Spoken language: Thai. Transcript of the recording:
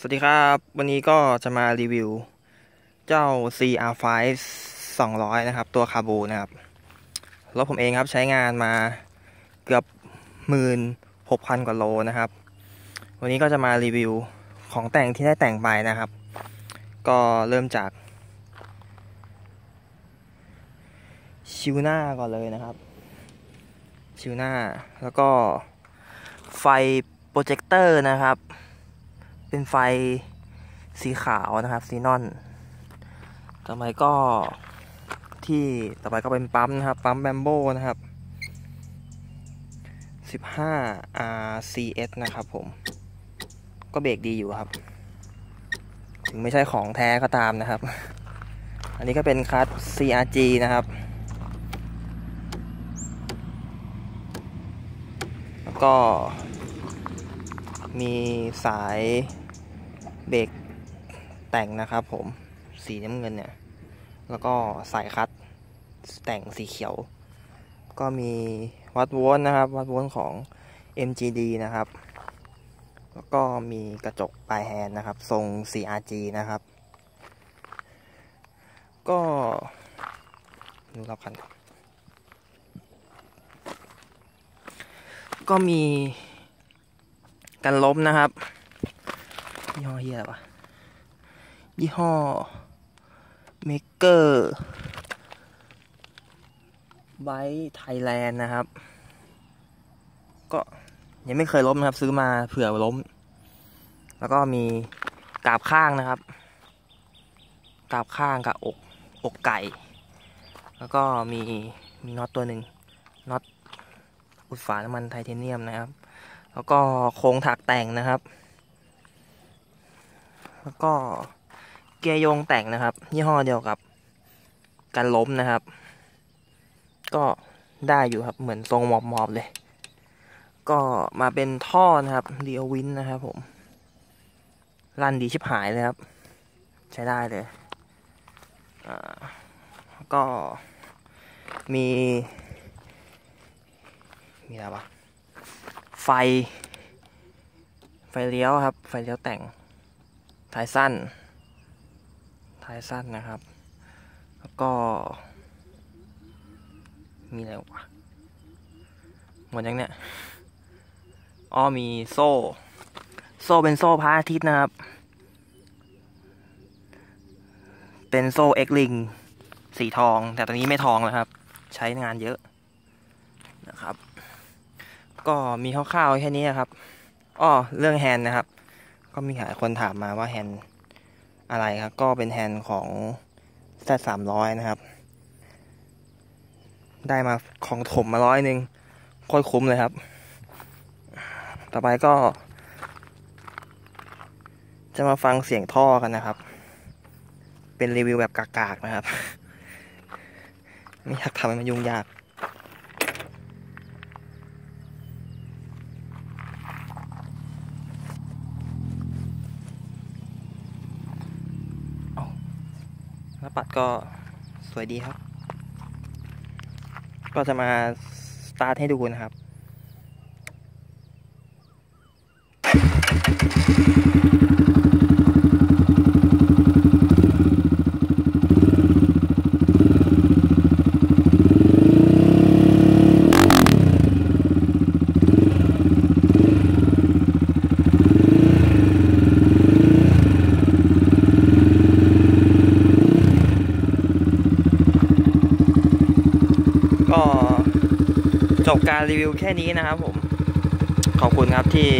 สวัสดีครับ วันนี้ก็จะมารีวิว เจ้า CR5 200 นะครับ ตัวคาบูนะครับ รถผมเองครับใช้งานมาเกือบหมื่นหกพันกว่าโลนะครับ วันนี้ก็จะมารีวิวของแต่งที่ได้แต่งไปนะครับ ก็เริ่มจาก ชิวหน้าก่อนเลยนะครับ ชิวหน้าแล้วก็ไฟโปรเจคเตอร์นะครับ เป็นไฟสีขาวนะครับซีนอน ต่อไปก็ที่ต่อไปก็เป็นปั๊มนะครับ ปั๊มแบมโบนะครับ15 RCS นะครับผม ก็เบรกดีอยู่ครับ ถึงไม่ใช่ของแท้ก็ตามนะครับ อันนี้ก็เป็นคัส CRG นะครับ แล้วก็ มีสายเบรกแต่งนะครับผมสีน้ำเงินเนี่ย แล้วก็สายคัดแต่งสีเขียว ก็มีวัดโวลต์นะครับ วัดโวลต์ของ MGD นะครับ แล้วก็มีกระจกปลายแฮนด์นะครับ ทรง CRG นะครับ ก็ดูรอบคันก็มี กันล้มนะครับยี่ห้อเฮียอะไรวะยี่ห้อเมเกอร์ไบไทยแลนด์นะครับ ก็ยังไม่เคยล้มนะครับ ซื้อมาเผื่อล้ม แล้วก็มีกาบข้างนะครับกาบข้างกับอกอกไก่ แล้วก็มีมีน็อตตัวหนึ่งน็อตอุดฝาน้ำมันไทเทเนียมนะครับ แล้วก็โครงถักแต่งนะครับ แล้วก็เกียร์โยงแต่งนะครับ ยี่ห้อเดียวกับกันล้มนะครับ ก็ได้อยู่ครับเหมือนทรงหมอบมอบเลย ก็มาเป็นท่อนะครับเดียววินนะครับผมรันดีชิบหายเลยครับ ใช้ได้เลยอ่าก็มี มีอะไรวะ ไฟ ไฟเลี้ยวครับ ไฟเลี้ยวแต่งท้ายสั้นท้ายสั้นนะครับ แล้วก็ มีอะไรวะหมดยังเนี่ยอ๋อมีโซ่ โซ่เป็นโซ่พระอาทิตย์นะครับ เป็นโซ่เอ็กลิงสีทอง แต่ตอนนี้ไม่ทองแล้วครับ ใช้งานเยอะ ก็มีคร่าวๆแค่นี้ครับอ้อเรื่องแฮนด์นะครับ ก็มีหลายคนถามมาว่าแฮนด์อะไรครับ ก็เป็นแฮนด์ของ Z สามร้อยนะครับ ได้มาของถมมาร้อยหนึ่งค่อยคุ้มเลยครับ ต่อไปก็ จะมาฟังเสียงท่อกันนะครับ เป็นรีวิวแบบกากๆนะครับ ไม่อยากทำให้มันยุ่งยาก หน้วปัดก็สวยดีครับ ก็จะมาสตาร์ทให้ดูนะครับ ก็จบการรีวิวแค่นี้นะครับผม ขอบคุณครับที่